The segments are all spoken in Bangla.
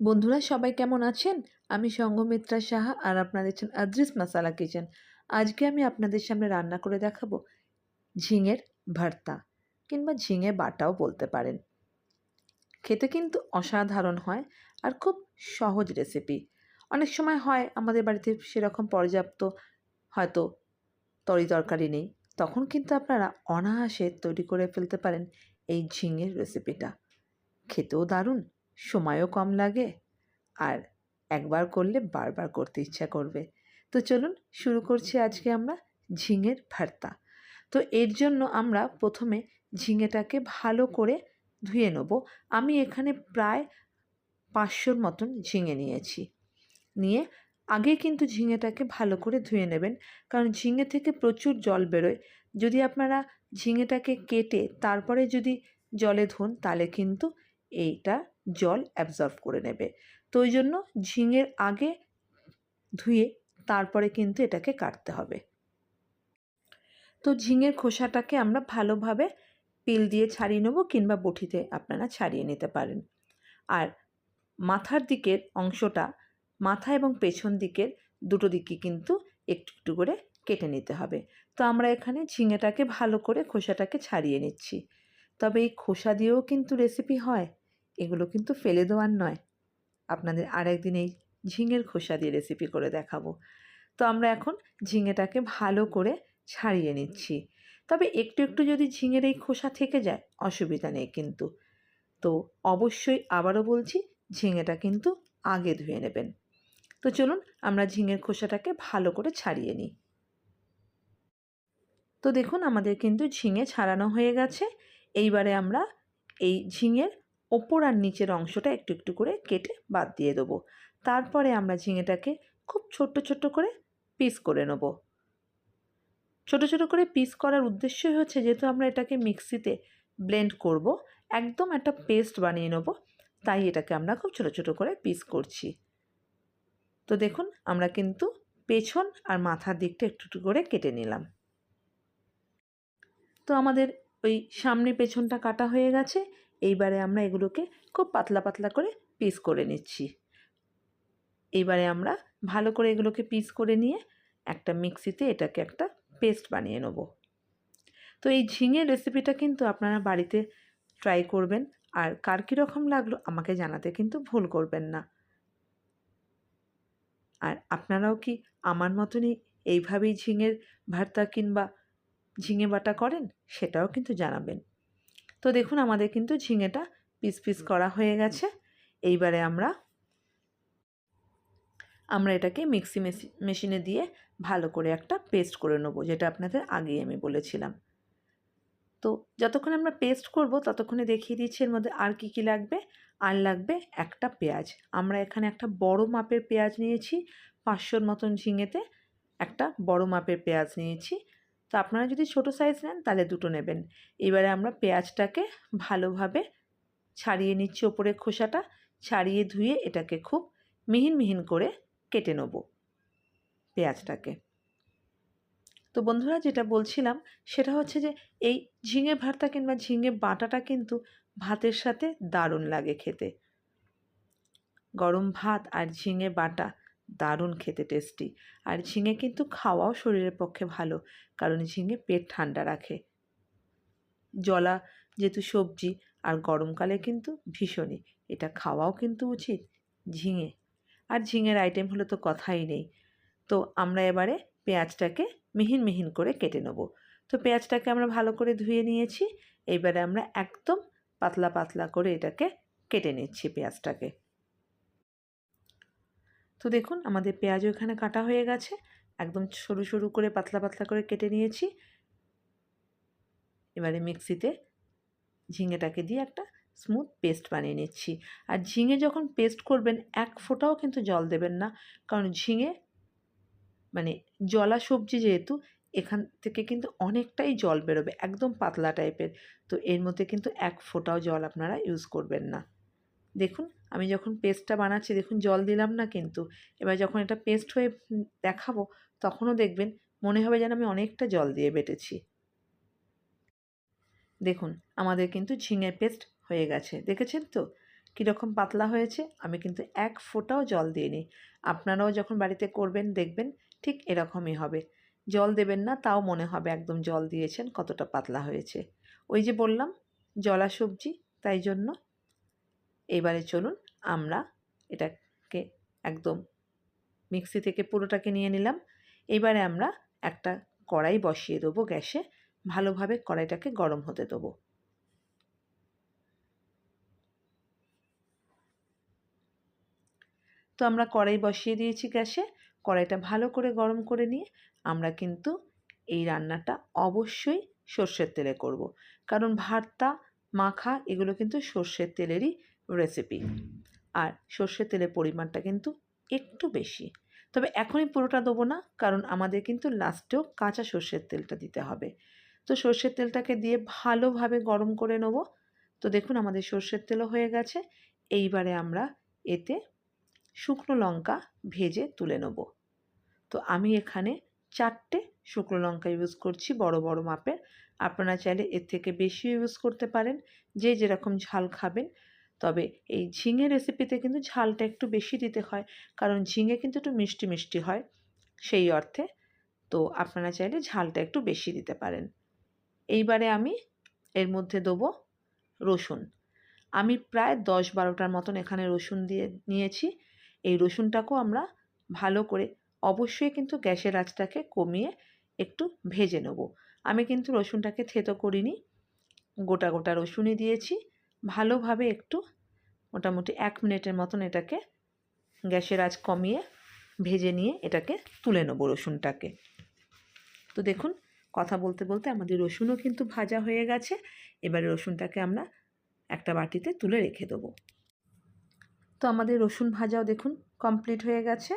বন্ধুরা, সবাই কেমন আছেন? আমি সঙ্গমিত্রা সাহা আর আপনারা দেখছেন আদ্রিস মাসালা কিচেন। আজকে আমি আপনাদের সামনে রান্না করে দেখাবো ঝিঙের ভর্তা কিংবা ঝিঙে বাটাও বলতে পারেন। খেতে কিন্তু অসাধারণ হয় আর খুব সহজ রেসিপি অনেক সময় হয় আমাদের বাড়িতে সেরকম পর্যাপ্ত হয়তো তরি তরকারি নেই, তখন কিন্তু আপনারা অনায়াসে তৈরি করে ফেলতে পারেন এই ঝিঙের রেসিপিটা খেতেও দারুণ সময়ও কম লাগে আর একবার করলে বারবার করতে ইচ্ছা করবে। তো চলুন শুরু করছি আজকে আমরা ঝিঙের ভর্তা। তো এর জন্য আমরা প্রথমে ঝিঙেটাকে ভালো করে ধুয়ে নেব। আমি এখানে প্রায় পাঁচশোর মতন ঝিঙে নিয়েছি। নিয়ে আগে কিন্তু ঝিঙেটাকে ভালো করে ধুয়ে নেবেন। কারণ ঝিঙে থেকে প্রচুর জল বেরোয়। যদি আপনারা ঝিঙেটাকে কেটে তারপরে যদি জলে ধুন তাহলে কিন্তু এইটা জল অ্যাবজর্ব করে নেবে। তো ওই জন্য ঝিঙের আগে ধুয়ে তারপরে কিন্তু এটাকে কাটতে হবে। তো ঝিঙের খোসাটাকে আমরা ভালোভাবে পিল দিয়ে ছাড়িয়ে নেব কিংবা বটিতে আপনারা ছাড়িয়ে নিতে পারেন। আর মাথার দিকের অংশটা, মাথা এবং পেছন দিকের দুটো দিকে কিন্তু একটু একটু করে কেটে নিতে হবে। তো আমরা এখানে ঝিঙেটাকে ভালো করে খোসাটাকে ছাড়িয়ে নিচ্ছি। তবে এই খোসা দিয়েও কিন্তু রেসিপি হয়। এগুলো কিন্তু ফেলে দেওয়ার নয়। আপনাদের আরেকদিন এই ঝিঙের খোসা দিয়ে রেসিপি করে দেখাবো। তো আমরা এখন ঝিঙেটাকে ভালো করে ছাড়িয়ে নিচ্ছি। তবে একটু একটু যদি ঝিঙের এই খোসা থেকে যায়, অসুবিধা নেই কিন্তু। তো অবশ্যই আবারও বলছি, ঝিঙেটা কিন্তু আগে ধুয়ে নেবেন। তো চলুন আমরা ঝিঙের খোসাটাকে ভালো করে ছাড়িয়ে নিই। তো দেখুন আমাদের কিন্তু ঝিঙে ছাড়ানো হয়ে গেছে। এইবারে আমরা এই ঝিঙের ওপর আর নিচের অংশটা একটু একটু করে কেটে বাদ দিয়ে দেবো। তারপরে আমরা ঝিঙেটাকে খুব ছোট্ট ছোট্ট করে পিস করে নেব। ছোট ছোট করে পিস করার উদ্দেশ্যই হচ্ছে যেহেতু আমরা এটাকে মিক্সিতে ব্লেন্ড করব, একদম একটা পেস্ট বানিয়ে নেব, তাই এটাকে আমরা খুব ছোট ছোট করে পিস করছি। তো দেখুন, আমরা কিন্তু পেছন আর মাথার দিকটা একটু একটু করে কেটে নিলাম। তো আমাদের ওই সামনে পেছনটা কাটা হয়ে গেছে এইবারে আমরা এগুলোকে খুব পাতলা পাতলা করে পিস করে নিচ্ছি। এইবারে আমরা ভালো করে এগুলোকে পিস করে নিয়ে একটা মিক্সিতে এটাকে একটা পেস্ট বানিয়ে নেব। তো এই ঝিঙের রেসিপিটা কিন্তু আপনারা বাড়িতে ট্রাই করবেন, আর কার কীরকম লাগল আমাকে জানাতে কিন্তু ভুল করবেন না। আর আপনারাও কি আমার মতনই এইভাবেই ঝিঙের ভর্তা কিংবা ঝিঙে বাটা করেন? সেটাও কিন্তু জানাবেন। তো দেখুন আমাদের কিন্তু ঝিঙেটা পিস পিস করা হয়ে গেছে। এইবারে আমরা আমরা এটাকে মিক্সি মেশিনে দিয়ে ভালো করে একটা পেস্ট করে নেব যেটা আপনাদের আগেই আমি বলেছিলাম। তো যতক্ষণ আমরা পেস্ট করব ততক্ষণে দেখিয়ে দিচ্ছি এর মধ্যে আর কি কি লাগবে। আর লাগবে একটা পেঁয়াজ। আমরা এখানে একটা বড় মাপের পেঁয়াজ নিয়েছি। পাঁচশোর মতন ঝিঙেতে একটা বড় মাপের পেঁয়াজ নিয়েছি। তো আপনারা যদি ছোট সাইজ নেন, তাহলে দুটো নেবেন। এবারে আমরা পেঁয়াজটাকে ভালোভাবে ছাড়িয়ে নিচ্ছি ওপরে খোসাটা, ছাড়িয়ে ধুয়ে এটাকে খুব মিহিন মিহিন করে কেটে নেব পেঁয়াজটাকে। তো বন্ধুরা, যেটা বলছিলাম, সেটা হচ্ছে যে, এই ঝিঙে ভর্তা কিংবা ঝিঙে বাটাটা কিন্তু ভাতের সাথে দারুণ লাগে খেতে। গরম ভাত আর ঝিঙে বাটা দারুণ খেতে টেস্টি আর ঝিঙে কিন্তু খাওয়াও শরীরের পক্ষে ভালো, কারণ ঝিঙে পেট ঠান্ডা রাখে। জলা যেহেতু সবজি, আর গরমকালে কিন্তু ভীষণই। এটা খাওয়াও কিন্তু উচিত ঝিঙে। আর ঝিঙের আইটেম হলে তো কথাই নেই। তো আমরা এবারে পেঁয়াজটাকে মিহিন মিহিন করে কেটে নেব। তো পেঁয়াজটাকে আমরা ভালো করে ধুয়ে নিয়েছি। এইবারে আমরা একদম পাতলা পাতলা করে এটাকে কেটে নিচ্ছি পেঁয়াজটাকে। তো দেখুন, আমাদের পেঁয়াজও এখানে কাটা হয়ে গেছে। একদম সরু সরু করে পাতলা পাতলা করে কেটে নিয়েছি। এবারে মিক্সিতে ঝিঙেটাকে দিয়ে একটা স্মুথ পেস্ট বানিয়ে নিচ্ছি। আর ঝিঙে যখন পেস্ট করবেন, এক ফোঁটাও কিন্তু জল দেবেন না। কারণ ঝিঙে মানে জলা সবজি যেহেতু, এখান থেকে কিন্তু অনেকটাই জল বেরোবে, একদম পাতলা টাইপের। তো এর মধ্যে কিন্তু এক ফোঁটাও জল আপনারা ইউজ করবেন না। দেখুন, আমি যখন পেস্টটা বানাচ্ছি, দেখুন জল দিলাম না কিন্তু। এবার যখন এটা পেস্ট হয়ে দেখাবো, তখনও দেখবেন মনে হবে যেন আমি অনেকটা জল দিয়ে বেটেছি। দেখুন, আমাদের কিন্তু ঝিঙে পেস্ট হয়ে গেছে। দেখেছেন তো? কীরকম পাতলা হয়েছে, আমি কিন্তু এক ফোঁটাও জল দিইনি। আপনারাও যখন বাড়িতে করবেন, দেখবেন ঠিক এরকমই হবে। জল দেবেন না, তাও মনে হবে একদম জল দিয়েছেন, কতটা পাতলা হয়েছে। ওই যে বললাম জলা সবজি তাই জন্য এবারে চলুন আমরা এটাকে একদম মিক্সি থেকে পুরোটাকে নিয়ে নিলাম। এবারে আমরা একটা কড়াই বসিয়ে দেবো গ্যাসে। ভালোভাবে কড়াইটাকে গরম হতে দেবো। তো আমরা কড়াই বসিয়ে দিয়েছি গ্যাসে। কড়াইটা ভালো করে গরম করে নিয়ে আমরা কিন্তু এই রান্নাটা অবশ্যই সর্ষের তেলে করব। কারণ ভর্তা মাখা এগুলো কিন্তু সর্ষের তেলেরই রেসিপি আর সর্ষের তেলের পরিমাণটা কিন্তু একটু বেশি। তবে এখনই পুরোটা দেবো না, কারণ আমাদের কিন্তু লাস্টেও কাঁচা সর্ষের তেলটা দিতে হবে। তো সর্ষের তেলটাকে দিয়ে ভালোভাবে গরম করে নেব। তো দেখুন আমাদের সর্ষের তেলও হয়ে গেছে। এইবারে আমরা এতে শুকনো লঙ্কা ভেজে তুলে নেব। তো আমি এখানে চারটে শুকনো লঙ্কা ইউজ করছি বড় বড় মাপের। আপনারা চাইলে এর থেকে বেশি ইউজ করতে পারেন। যে যেরকম ঝাল খাবেন তবে এই ঝিঙে রেসিপিতে কিন্তু ঝালটা একটু বেশি দিতে হয়। কারণ ঝিঙে কিন্তু একটু মিষ্টি মিষ্টি হয় সেই অর্থে। তো আপনারা চাইলে ঝালটা একটু বেশি দিতে পারেন। এইবারে আমি এর মধ্যে দেবো রসুন। আমি প্রায় দশ বারোটার মতন এখানে রসুন দিয়ে নিয়েছি। এই রসুনটাকেও আমরা ভালো করে অবশ্যই কিন্তু গ্যাসের আঁচটাকে কমিয়ে একটু ভেজে নেব। আমি কিন্তু রসুনটাকে থেতো করিনি। গোটা গোটা রসুনই দিয়েছি। ভালোভাবে একটু মোটামুটি এক মিনিটের মতন এটাকে গ্যাসের আঁচ কমিয়ে ভেজে নিয়ে এটাকে তুলে নেব রসুনটাকে। তো দেখুন, কথা বলতে বলতে আমাদের রসুনও কিন্তু ভাজা হয়ে গেছে। এবারে রসুনটাকে আমরা একটা বাটিতে তুলে রেখে দেবো। তো আমাদের রসুন ভাজাও দেখুন কমপ্লিট হয়ে গেছে।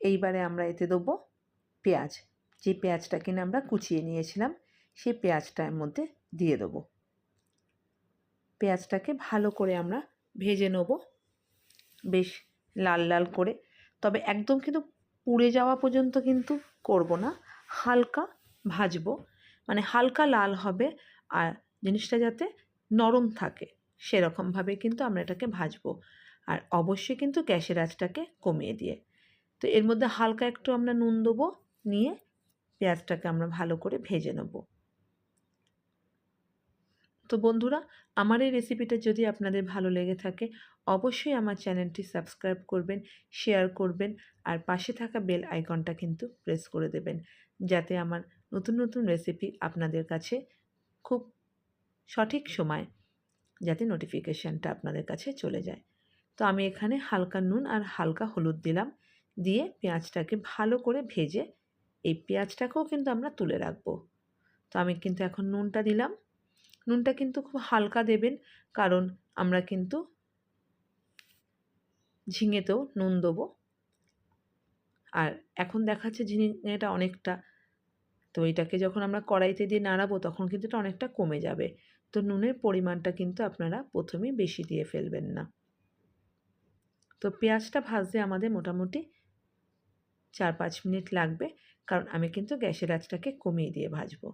এইবারে আমরা এতে দেবো পেঁয়াজ। যে পেঁয়াজটা কিনে আমরা কুচিয়ে নিয়েছিলাম সেই পেঁয়াজটার মধ্যে দিয়ে দেবো। পেঁয়াজটাকে ভালো করে আমরা ভেজে নেব। বেশ লাল লাল করে। তবে একদম কিন্তু পুড়ে যাওয়া পর্যন্ত কিন্তু করব না। হালকা ভাজবো। মানে হালকা লাল হবে আর জিনিসটা যাতে নরম থাকে, সেরকমভাবে কিন্তু আমরা এটাকে ভাজবো। আর অবশ্যই কিন্তু গ্যাসের আঁচটাকে কমিয়ে দিয়ে। তো এর মধ্যে হালকা একটু আমরা নুন দেবো, নিয়ে পেঁয়াজটাকে আমরা ভালো করে ভেজে নেব। তো বন্ধুরা, আমার এই রেসিপিটা যদি আপনাদের ভালো লেগে থাকে, অবশ্যই আমার চ্যানেলটি সাবস্ক্রাইব করবেন শেয়ার করবেন আর পাশে থাকা বেল আইকনটা কিন্তু প্রেস করে দেবেন, যাতে আমার নতুন নতুন রেসিপি আপনাদের কাছে খুব সঠিক সময় যাতে নোটিফিকেশানটা আপনাদের কাছে চলে যায়। তো আমি এখানে হালকা নুন আর হালকা হলুদ দিলাম, দিয়ে পেঁয়াজটাকে ভালো করে ভেজে এই পেঁয়াজটাকেও কিন্তু আমরা তুলে রাখব। তো আমি কিন্তু এখন নুনটা দিলাম। নুনটা কিন্তু খুব হালকা দেবেন, কারণ আমরা কিন্তু ঝিঙেতেও নুন দেবো। আর এখন দেখাচ্ছে ঝিঙেটা অনেকটা, তো এটাকে যখন আমরা কড়াইতে দিয়ে নাড়াবো তখন কিন্তু এটা অনেকটা কমে যাবে। তো নুনের পরিমাণটা কিন্তু আপনারা প্রথমেই বেশি দিয়ে ফেলবেন না। তো পেঁয়াজটা ভাজতে আমাদের মোটামুটি চার পাঁচ মিনিট লাগবে, কারণ আমি কিন্তু গ্যাসের আঁচটাকে কমিয়ে দিয়ে ভাজবো।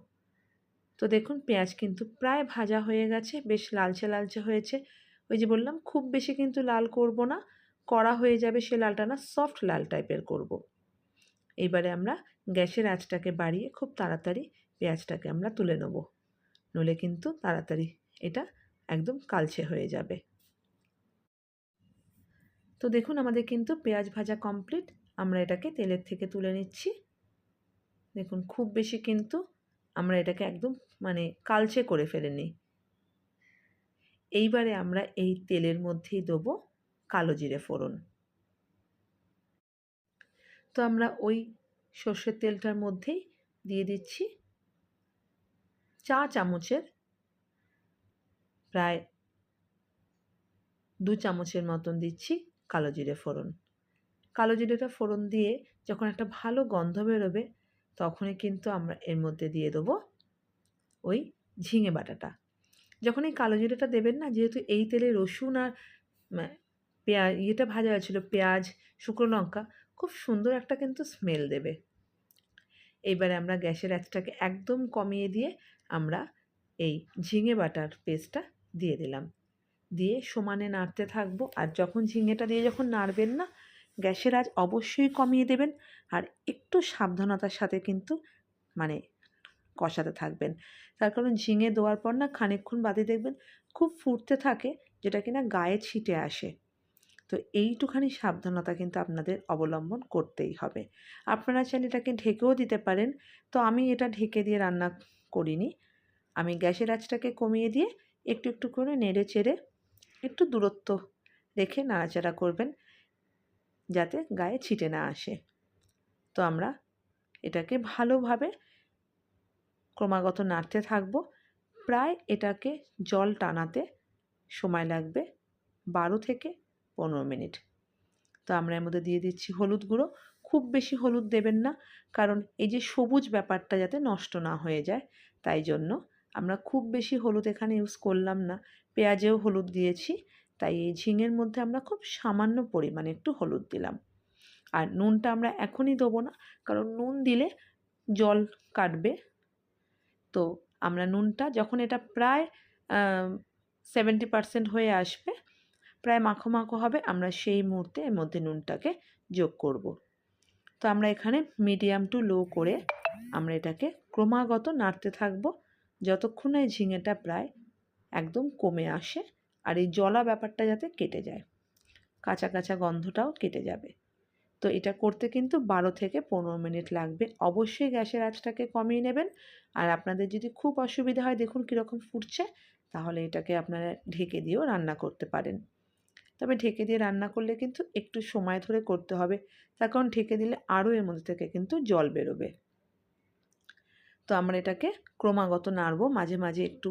তো দেখুন পেঁয়াজ কিন্তু প্রায় ভাজা হয়ে গেছে, বেশ লালচে লালচে হয়েছে। ওই যে বললাম, খুব বেশি কিন্তু লাল করব না, কড়া হয়ে যাবে সে লালটা না সফট লাল টাইপের করব। এবারে আমরা গ্যাসের আঁচটাকে বাড়িয়ে খুব তাড়াতাড়ি পেঁয়াজটাকে আমরা তুলে নেব। নলে কিন্তু তাড়াতাড়ি এটা একদম কালচে হয়ে যাবে। তো দেখুন আমাদের কিন্তু পেঁয়াজ ভাজা কমপ্লিট আমরা এটাকে তেলের থেকে তুলে নিচ্ছি। দেখুন খুব বেশি কিন্তু আমরা এটাকে একদম মানে কালচে করে ফেলে নিই এইবারে আমরা এই তেলের মধ্যেই দেবো কালো জিরে ফোড়ন। তো আমরা ওই সর্ষের তেলটার মধ্যেই দিয়ে দিচ্ছি চা চামচের প্রায় দু চামচের মতন দিচ্ছি কালো জিরে ফোড়ন। কালো জিরেটা ফোড়ন দিয়ে যখন একটা ভালো গন্ধ বেরোবে তখনই কিন্তু আমরা এর মধ্যে দিয়ে দেবো ওই ঝিঙে বাটাটা। যখন এই কালো জিরেটা দেবেন না, যেহেতু এই তেলে রসুন আর পেঁয়াজ ইয়েটা ভাজা হয়েছিলো, পেঁয়াজ, শুকনো লঙ্কা, খুব সুন্দর একটা কিন্তু স্মেল দেবে। এইবারে আমরা গ্যাসের আঁচটাকে একদম কমিয়ে দিয়ে আমরা এই ঝিঙে বাটার পেস্টটা দিয়ে দিলাম। দিয়ে সমানে নাড়তে থাকব, আর যখন ঝিঙেটা দিয়ে যখন নাড়বেন না, গ্যাসের আঁচ অবশ্যই কমিয়ে দেবেন, আর একটু সাবধানতার সাথে কিন্তু মানে কষাতে থাকবেন। তার কারণ ঝিঙে দেওয়ার পর না খানিকক্ষণ বাদে দেখবেন খুব ফুটতে থাকে, যেটা কিনা গায়ে ছিটে আসে। তো এইটুখানি সাবধানতা কিন্তু আপনাদের অবলম্বন করতেই হবে। আপনারা চাইলে এটাকে ঢেকেও দিতে পারেন। তো আমি এটা ঢেকে দিয়ে রান্না করিনি। আমি গ্যাসের আঁচটাকে কমিয়ে দিয়ে একটু একটু করে নেড়ে চেড়ে একটু দূরত্ব রেখে নাড়াচাড়া করবেন, যাতে গায়ে ছিটে না আসে। তো আমরা এটাকে ভালোভাবে ক্রমাগত নাড়তে থাকব। প্রায় এটাকে জল টানাতে সময় লাগবে বারো থেকে পনেরো মিনিট। তো আমরা এর মধ্যে দিয়ে দিচ্ছি হলুদ গুঁড়ো। খুব বেশি হলুদ দেবেন না, কারণ এই যে সবুজ ব্যাপারটা যাতে নষ্ট না হয়ে যায়, তাই জন্য আমরা খুব বেশি হলুদ এখানে ইউজ করলাম না। পেঁয়াজেও হলুদ দিয়েছি, তাই এই ঝিঙের মধ্যে আমরা খুব সামান্য পরিমাণে একটু হলুদ দিলাম। আর নুনটা আমরা এখনই দেবো না, কারণ নুন দিলে জল কাটবে তো আমরা নুনটা যখন এটা প্রায় সেভেন্টি পারসেন্ট হয়ে আসবে, প্রায় মাখো মাখো হবে, আমরা সেই মুহূর্তে এর মধ্যে নুনটাকে যোগ করব। তো আমরা এখানে মিডিয়াম টু লো করে আমরা এটাকে ক্রমাগত নাড়তে থাকব, যতক্ষণ এই ঝিঙেটা প্রায় একদম কমে আসে আর এই জলা ব্যাপারটা যাতে কেটে যায়, কাঁচা কাঁচা গন্ধটাও কেটে যাবে তো এটা করতে কিন্তু বারো থেকে পনেরো মিনিট লাগবে। অবশ্যই গ্যাসের আঁচটাকে কমিয়ে নেবেন। আর আপনাদের যদি খুব অসুবিধা হয়, দেখুন কীরকম ফুটছে, তাহলে এটাকে আপনারা ঢেকে দিয়েও রান্না করতে পারেন। তবে ঢেকে দিয়ে রান্না করলে কিন্তু একটু সময় ধরে করতে হবে। তার কারণ ঢেকে দিলে আরও এর মধ্যে থেকে কিন্তু জল বেরোবে। তো আমরা এটাকে ক্রমাগত নাড়বো, মাঝে মাঝে একটু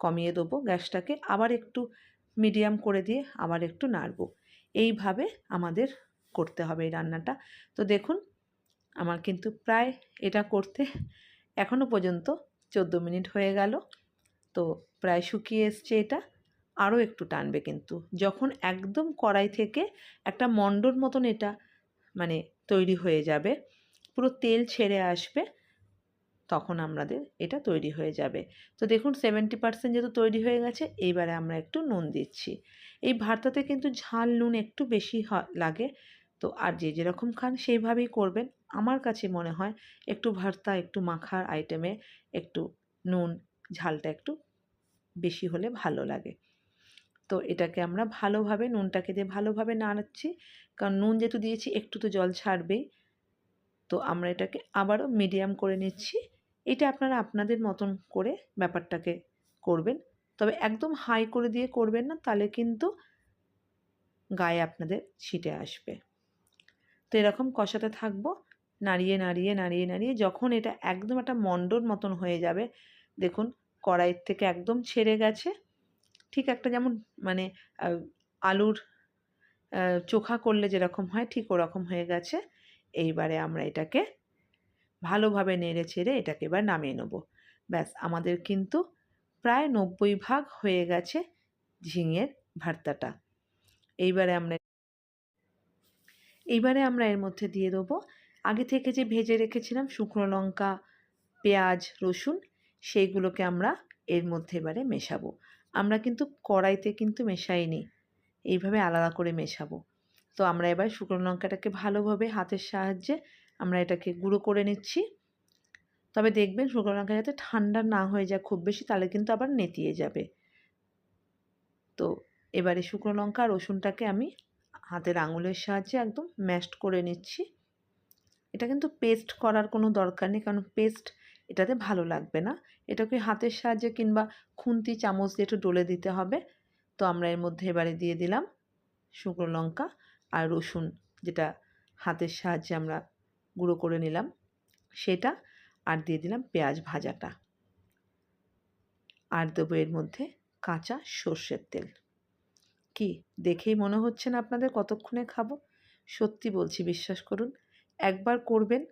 কমিয়ে দেবো গ্যাসটাকে, আবার একটু মিডিয়াম করে দিয়ে আবার একটু নাড়বো। এইভাবে আমাদের করতে হবে এই রান্নাটা। তো দেখুন, আমার কিন্তু প্রায় এটা করতে এখনও পর্যন্ত চোদ্দ মিনিট হয়ে গেল। তো প্রায় শুকিয়ে এসছে এটা। আরও একটু টানবে কিন্তু। যখন একদম কড়াই থেকে একটা মণ্ডর মতন এটা মানে তৈরি হয়ে যাবে, পুরো তেল ছেড়ে আসবে, তখন আমাদের এটা তৈরি হয়ে যাবে। তো দেখুন সেভেন্টি পার্সেন্ট যেহেতু তৈরি হয়ে গেছে, এইবারে আমরা একটু নুন দিচ্ছি। এই ভাতটাতে কিন্তু ঝাল নুন একটু বেশি লাগে। তো আর যে যেরকম খান সেইভাবেই করবেন। আমার কাছে মনে হয় একটু ভর্তা, একটু মাখার আইটেমে একটু নুন, ঝালটা একটু বেশি হলে ভালো লাগে। তো এটাকে আমরা ভালোভাবে নুনটাকে দিয়ে ভালোভাবে নাড়াচ্ছি। কারণ নুন যেহেতু দিয়েছি, একটু তো জল ছাড়বেই। তো আমরা এটাকে আবারও মিডিয়াম করে নিচ্ছি। এটা আপনারা আপনাদের মতন করে ব্যাপারটাকে করবেন। তবে একদম হাই করে দিয়ে করবেন না, তাহলে কিন্তু গায়ে আপনাদের ছিটে আসবে। তো এরকম কষাতে থাকব। নাড়িয়ে নাড়িয়ে নাড়িয়ে নাড়িয়ে যখন এটা একদম একটা মণ্ডর মতন হয়ে যাবে, দেখুন কড়াইয়ের থেকে একদম ছেড়ে গেছে। ঠিক একটা যেমন মানে আলুর চোখা করলে যেরকম হয় ঠিক ওরকম হয়ে গেছে। এইবারে আমরা এটাকে ভালোভাবে নেড়ে ছেড়ে এটাকে এবার নামিয়ে নেব। ব্যাস, আমাদের কিন্তু প্রায় নব্বই ভাগ হয়ে গেছে ঝিঙের ভর্তাটা। এইবারে আমরা এইবারে আমরা এর মধ্যে দিয়ে দেবো। আগে থেকে যে ভেজে রেখেছিলাম শুকনো লঙ্কা, পেঁয়াজ, রসুন, সেইগুলোকে আমরা এর মধ্যে এবারে মেশাবো। আমরা কিন্তু কড়াইতে কিন্তু মেশাইনি, এইভাবে আলাদা করে মেশাবো। তো আমরা এবার শুকনো লঙ্কাটাকে ভালোভাবে হাতের সাহায্যে আমরা এটাকে গুঁড়ো করে নিচ্ছি। তবে দেখবেন শুকনো লঙ্কা যাতে ঠান্ডা না হয়ে যায় খুব বেশি, তাহলে কিন্তু আবার নেতিয়ে যাবে। তো এবারে শুকনো লঙ্কা রসুনটাকে আমি হাতের আঙুলের সাহায্যে একদম ম্যাশড করে নিচ্ছি। এটা কিন্তু পেস্ট করার কোনো দরকার নেই, কারণ পেস্ট এটাতে ভালো লাগবে না। এটাকে হাতের সাহায্যে কিংবা খুন্তি, চামচ দিয়ে একটু ডলে দিতে হবে। তো আমরা এর মধ্যে এবারে দিয়ে দিলাম শুকনো লঙ্কা আর রসুন, যেটা হাতের সাহায্যে আমরা গুঁড়ো করে নিলাম। সেটা আর দিয়ে দিলাম পেঁয়াজ ভাজাটা। আর দেবো এর মধ্যে কাঁচা সর্ষের তেল। কি? দেখেই মনে হচ্ছে না আপনাদের কতক্ষণে খাব? সত্যি বলছি, বিশ্বাস করুন, একবার করবেন,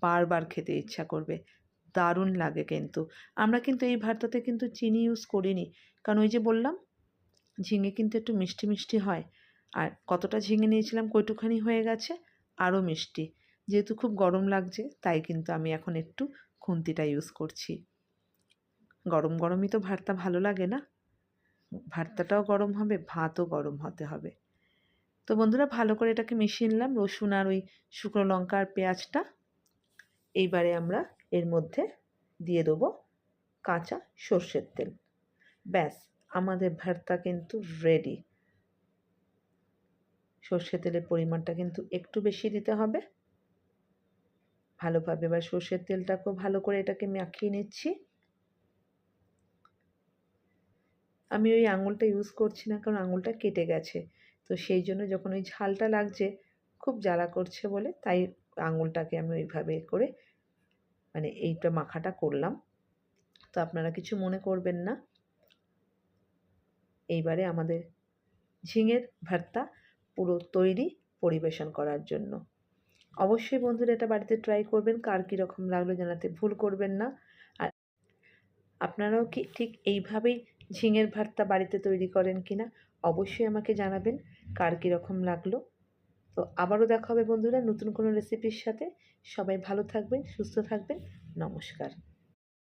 বারবার খেতে ইচ্ছা করবে। দারুণ লাগে কিন্তু। আমরা কিন্তু এই ভর্তাতে কিন্তু চিনি ইউজ করিনি। কারণ ওই যে বললাম, ঝিঙে কিন্তু একটু মিষ্টি মিষ্টি হয়। আর কতটা ঝিঙে নিয়েছিলাম কইটুখানি হয়ে গেছে, আরও মিষ্টি। যেহেতু খুব গরম লাগছে, তাই কিন্তু আমি এখন একটু খুন্তিটা ইউজ করছি। গরম গরমই তো ভর্তা ভালো লাগে না। ভর্তাটাও গরম হবে, ভাতও গরম হতে হবে। তো বন্ধুরা, ভালো করে এটাকে মিশিয়ে নিলাম। রসুন আর ওই শুকনো লঙ্কা আর পেঁয়াজটা এইবারে আমরা এর মধ্যে দিয়ে দেবো কাঁচা সর্ষের তেল। ব্যাস, আমাদের ভর্তা কিন্তু রেডি সর্ষে তেলের পরিমাণটা কিন্তু একটু বেশি দিতে হবে। ভালোভাবে এবার সর্ষের তেলটাকেও ভালো করে এটাকে মাখিয়ে নিচ্ছি। আমি ওই আঙুলটা ইউজ করছি না কারণ আঙুলটা কেটে গেছে। তো সেই জন্য যখন ওই ঝালটা লাগছে, খুব জ্বালা করছে বলে তাই আঙুলটাকে আমি ওইভাবে করে মানে এইটা মাখাটা করলাম। তো আপনারা কিছু মনে করবেন না। এইবারে আমাদের ঝিঙের ভর্তা পুরো তৈরি পরিবেশন করার জন্য। অবশ্যই বন্ধুরা এটা বাড়িতে ট্রাই করবেন, কার কীরকম লাগল জানাতে ভুল করবেন না। আর আপনারাও কি ঠিক এইভাবেই ঝিঙের ভর্তা বাড়িতে তৈরি করেন কিনা অবশ্যই আমাকে জানাবেন, কার কীরকম লাগল। তো আবারও দেখা হবে বন্ধুরা নতুন কোনো রেসিপির সাথে। সবাই ভালো থাকবেন, সুস্থ থাকবেন। নমস্কার।